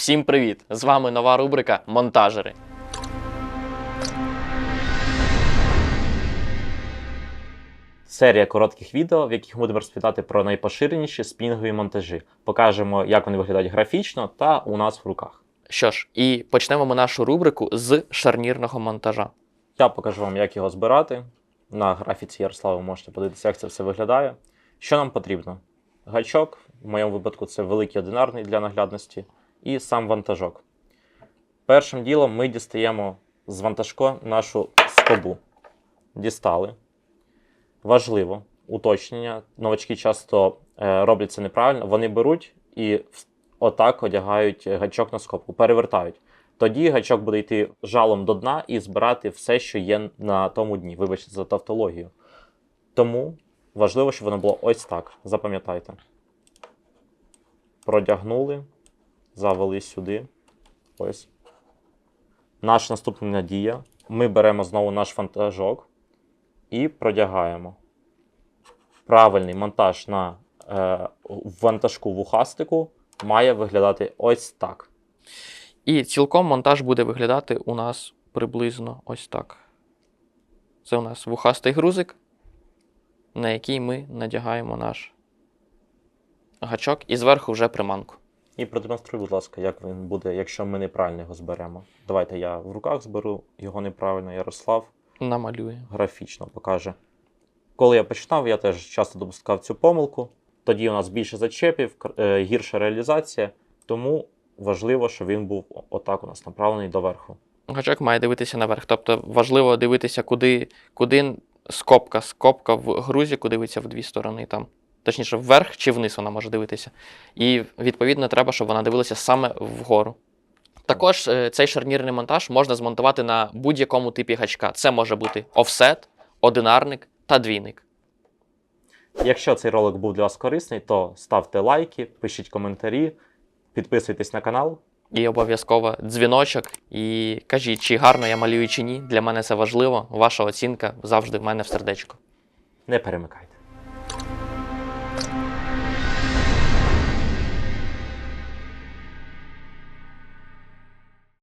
Всім привіт! З вами нова рубрика Монтажери. Серія коротких відео, в яких ми будемо розповідати про найпоширеніші спінгові монтажі. Покажемо, як вони виглядають графічно та у нас в руках. Що ж, і почнемо ми нашу рубрику з шарнірного монтажа. Я покажу вам, як його збирати. На графіці Ярослава ви можете подивитися, як це все виглядає. Що нам потрібно? Гачок, в моєму випадку це великий одинарний для наглядності, і сам вантажок. Першим ділом ми дістаємо з вантажко нашу скобу. Дістали. Важливо уточнення. Новачки часто е, роблять це неправильно. Вони беруть і отак одягають гачок на скобку, перевертають. Тоді гачок буде йти жалом до дна і збирати все, що є на тому дні. Вибачте за тавтологію. Тому важливо, щоб воно було ось так. Запам'ятайте. Продягнули, завели сюди. Ось. Наш наступний надія. Ми беремо знову наш вантажок і продягаємо. Правильний монтаж на е, вантажку вухастику має виглядати ось так. І цілком монтаж буде виглядати у нас приблизно ось так. Це у нас вухастий грузик, на який ми надягаємо наш гачок і зверху вже приманку. І продемонструй, будь ласка, як він буде, якщо ми неправильно його зберемо. Давайте я в руках зберу його неправильно, Ярослав Намалює. графічно покаже. Коли я починав, я теж часто допускав цю помилку. Тоді у нас більше зачепів, е, гірша реалізація, тому важливо, щоб він був отак у нас направлений доверху. Гачок має дивитися наверх. Тобто важливо дивитися, куди, куди скобка. Скобка в грузіку дивиться в дві сторони. Там. Точніше, вверх чи вниз вона може дивитися. І відповідно треба, щоб вона дивилася саме вгору. Також е, цей шарнірний монтаж можна змонтувати на будь-якому типі гачка. Це може бути офсет, одинарник та двійник. Якщо цей ролик був для вас корисний, то ставте лайки, пишіть коментарі, підписуйтесь на канал. І обов'язково дзвіночок. І кажіть, чи гарно я малюю, чи ні. Для мене це важливо. Ваша оцінка завжди в мене в сердечку. Не перемикайте.